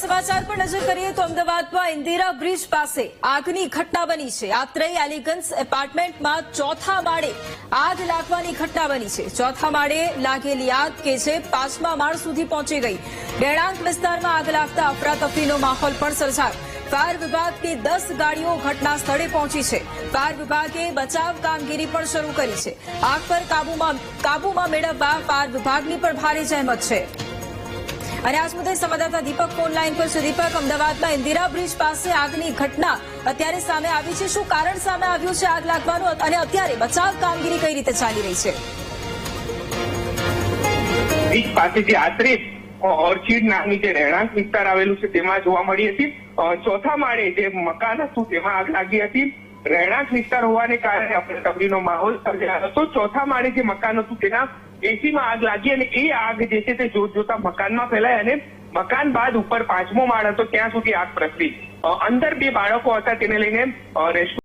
સમાચાર પર નજર કરીએ તો અમદાવાદમાં ઇન્દિરા બ્રિજ પાસે આગની ઘટના બની છે. આત્રેય એલિગન્સ એપાર્ટમેન્ટમાં ચોથા માળે આગ લાગવાની ઘટના બની છે. ચોથા માળે લાગેલી આગ કે જે પાંચમા માળ સુધી પહોંચી ગઈ. રહેણાંક વિસ્તારમાં આગ લાગતા અફરાતફરીનો માહોલ પણ સર્જાયો. ફાયર વિભાગની દસ ગાડીઓ ઘટના સ્થળે પહોંચી છે. ફાયર વિભાગે બચાવ કામગીરી પણ શરૂ કરી છે. આગ પર કાબુમાં કાબુમાં મેળવવા ફાયર વિભાગની પણ ભારે જહેમત છે. અને આજ મુદ્દે સંવાદદાતા દીપક ફોન પર છે. દીપક, અમદાવાદમાં ઇન્દિરા બ્રિજ પાસે આગની ઘટના અત્યારે સામે આવી છે. શું કારણ સામે આવ્યું છે આગ લાગવાનું? અને અત્યારે બચાવ કામગીરી કઈ રીતે ચાલી રહી છે? બ્રિજ પાસેથી આશરે ઓર્ચિડ નામની જે રહેણાંક વિસ્તાર આવેલું છે, તેમાં જોવા મળી હતી. ચોથા માળે જે મકાન હતું, તેમાં આગ લાગી હતી. રહેણાંક વિસ્તાર હોવાને કારણે અફરાતફરીનો માહોલ સર્જાયો હતો. ચોથા માળે જે મકાન હતું તેના એસીમાં આગ લાગી અને એ આગ જે છે તે જોત જોતા મકાનમાં ફેલાય અને મકાન બાદ ઉપર પાંચમો માળ હતો, ત્યાં સુધી આગ પ્રસરી. અંદર બે બાળકો હતા, તેને લઈને રેસ્ક્યુ